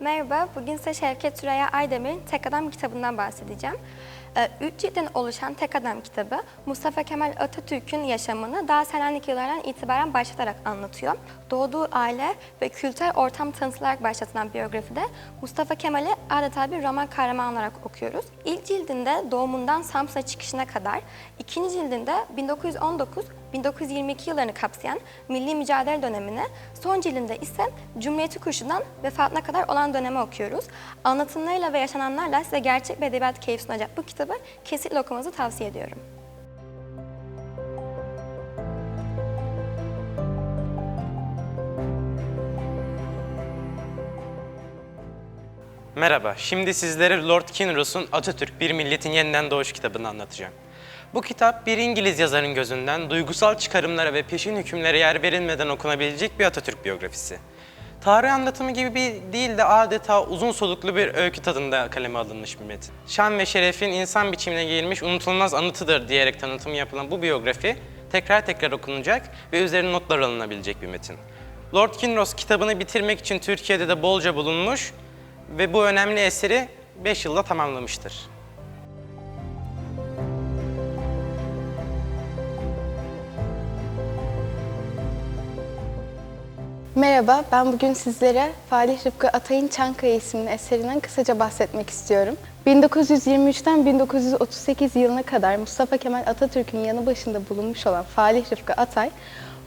Merhaba, bugün size Şevket Süreyya Aydemir'in Tek Adam kitabından bahsedeceğim. Ee, Üç ciltten oluşan Tek Adam kitabı, Mustafa Kemal Atatürk'ün yaşamını daha Selanik yıllarından itibaren başlatarak anlatıyor. Doğduğu aile ve kültürel ortam tanıtılarak başlatılan biyografide Mustafa Kemal'i adeta bir roman kahramanı olarak okuyoruz. İlk cildinde doğumundan Samsun'a çıkışına kadar, ikinci cildinde 1919 1922 yıllarını kapsayan milli mücadele dönemini, son cildinde ise Cumhuriyeti kuruluşundan vefatına kadar olan dönemi okuyoruz. Anlatımlarıyla ve yaşananlarla size gerçek bir edebiyat keyif sunacak bu kitabı kesinlikle okumanızı tavsiye ediyorum. Merhaba, şimdi sizlere Lord Kinross'un Atatürk Bir Milletin Yeniden Doğuş kitabını anlatacağım. Bu kitap bir İngiliz yazarın gözünden duygusal çıkarımlara ve peşin hükümlere yer verilmeden okunabilecek bir Atatürk biyografisi. Tarih anlatımı gibi bir değil de adeta uzun soluklu bir öykü tadında kaleme alınmış bir metin. Şan ve şerefin insan biçimine giyilmiş unutulmaz anıtıdır diyerek tanıtımı yapılan bu biyografi tekrar tekrar okunacak ve üzerine notlar alınabilecek bir metin. Lord Kinross kitabını bitirmek için Türkiye'de de bolca bulunmuş ve bu önemli eseri 5 yılda tamamlamıştır. Merhaba, ben bugün sizlere Falih Rıfkı Atay'ın Çankaya isimli eserinden kısaca bahsetmek istiyorum. 1923'ten 1938 yılına kadar Mustafa Kemal Atatürk'ün yanı başında bulunmuş olan Falih Rıfkı Atay,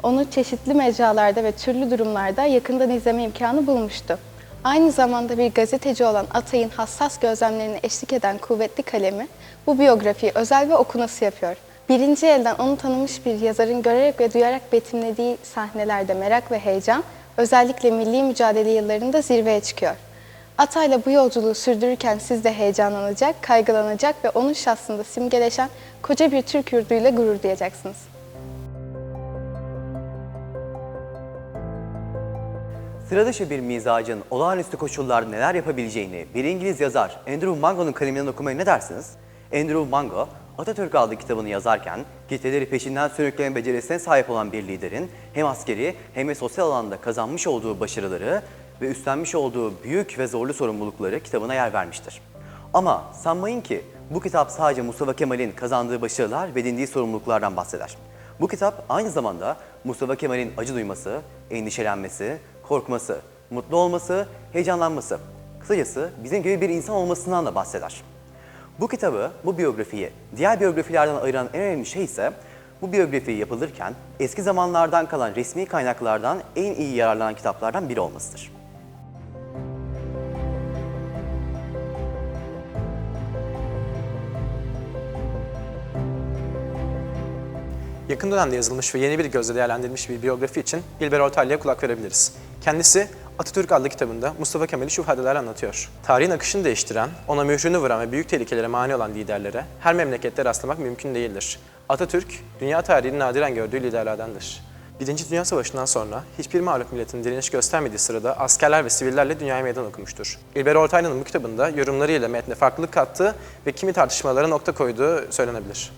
onu çeşitli mecralarda ve türlü durumlarda yakından izleme imkanı bulmuştu. Aynı zamanda bir gazeteci olan Atay'ın hassas gözlemlerine eşlik eden kuvvetli kalemi bu biyografiyi özel ve okunası yapıyor. Birinci elden onu tanımış bir yazarın görerek ve duyarak betimlediği sahnelerde merak ve heyecan özellikle milli mücadele yıllarında zirveye çıkıyor. Atay'la bu yolculuğu sürdürürken siz de heyecanlanacak, kaygılanacak ve onun şahsında simgeleşen koca bir Türk yurduyla gurur duyacaksınız. Sıra dışı bir mizacın olağanüstü koşullarda neler yapabileceğini bir İngiliz yazar Andrew Mango'nun kaleminden okumaya ne dersiniz? Andrew Mango, Atatürk adlı kitabını yazarken kitleleri peşinden sürükleme becerisine sahip olan bir liderin hem askeri hem de sosyal alanda kazanmış olduğu başarıları ve üstlenmiş olduğu büyük ve zorlu sorumlulukları kitabına yer vermiştir. Ama sanmayın ki bu kitap sadece Mustafa Kemal'in kazandığı başarılar ve edindiği sorumluluklardan bahseder. Bu kitap aynı zamanda Mustafa Kemal'in acı duyması, endişelenmesi, korkması, mutlu olması, heyecanlanması, kısacası bizim gibi bir insan olmasından da bahseder. Bu kitabı, bu biyografiyi diğer biyografilerden ayıran en önemli şey ise bu biyografi yapılırken eski zamanlardan kalan resmi kaynaklardan en iyi yararlanan kitaplardan biri olmasıdır. Yakın dönemde yazılmış ve yeni bir gözle değerlendirilmiş bir biyografi için İlber Ortaylı'ya kulak verebiliriz. Kendisi Atatürk adlı kitabında Mustafa Kemal'i şu ifadelerle anlatıyor. Tarihin akışını değiştiren, ona mührünü vuran ve büyük tehlikelere mani olan liderlere her memlekette rastlamak mümkün değildir. Atatürk, dünya tarihinin nadiren gördüğü liderlerdendir. Birinci Dünya Savaşı'ndan sonra hiçbir mağlup milletin direniş göstermediği sırada askerler ve sivillerle dünyaya meydan okumuştur. İlber Ortaylı'nın bu kitabında yorumlarıyla metne farklılık kattığı ve kimi tartışmalara nokta koyduğu söylenebilir.